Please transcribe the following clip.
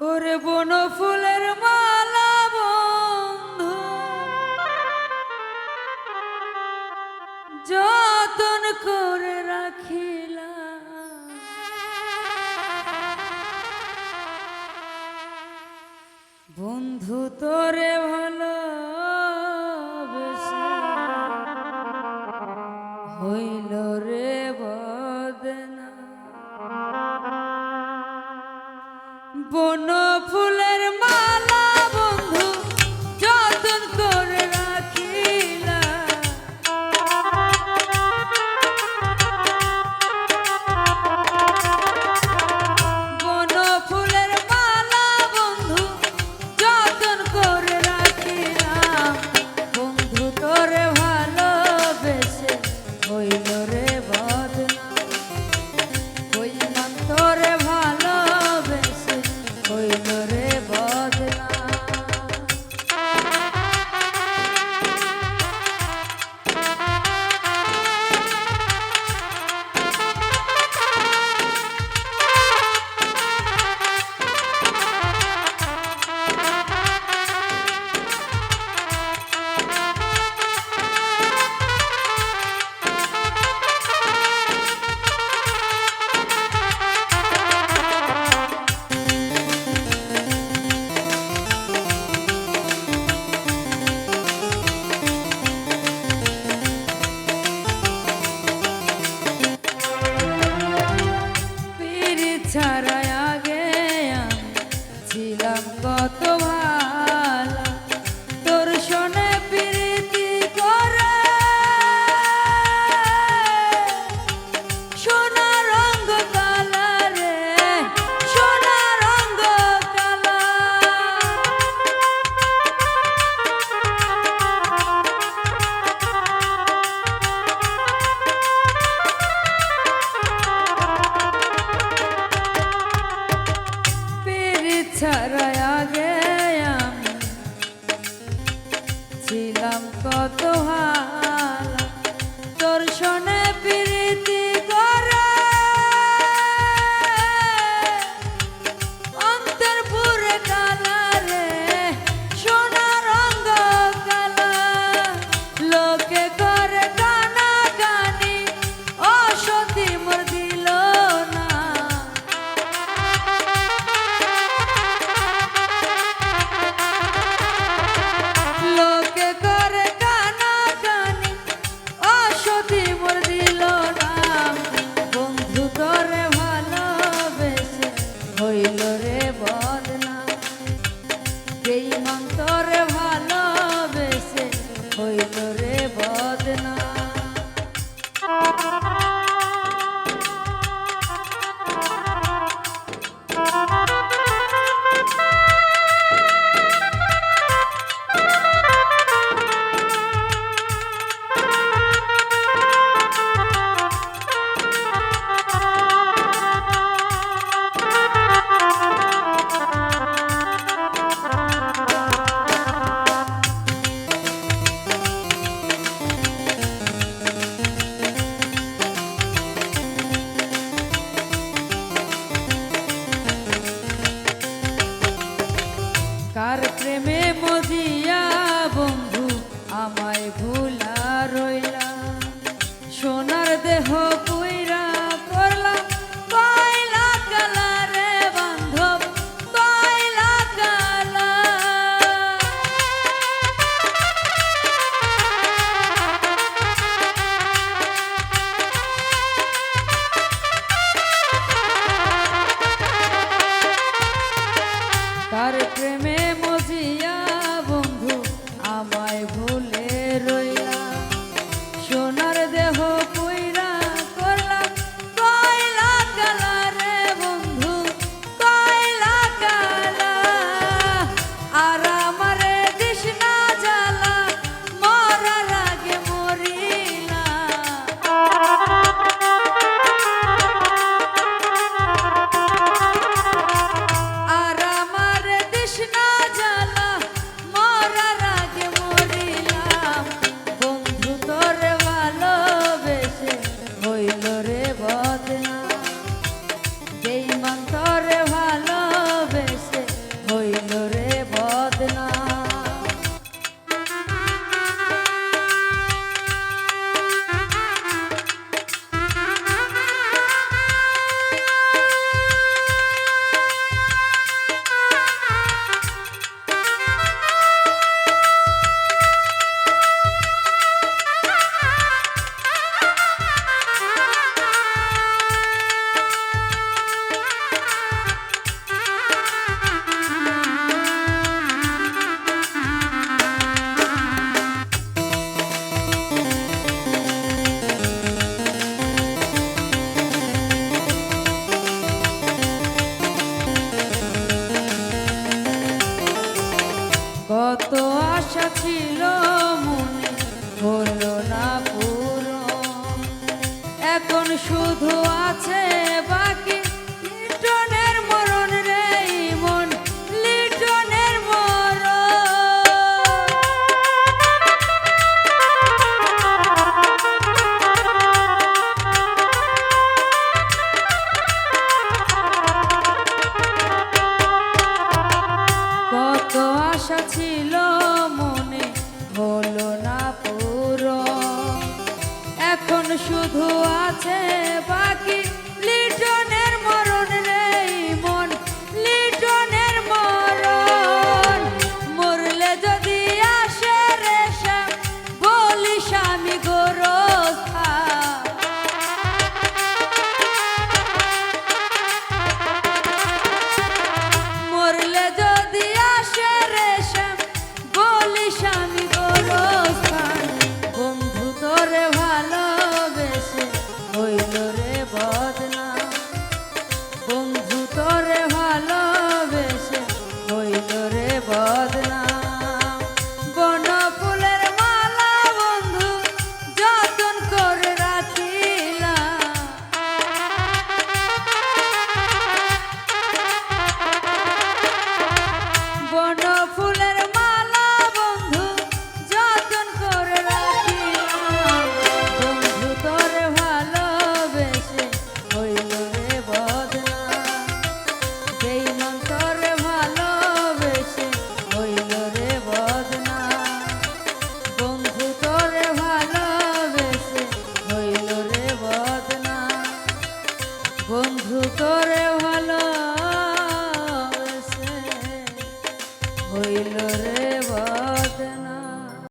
বন ফুলের মালা বন্ধু। যতন করে রাখিলা বন্ধু তো বনফুল যারা go. শুধু আছে বাকি। লিটনের মরণ নেই মন, লিটনের মরণ। মরলে যদি আসে রে শ্যাম বলি স্বামী গো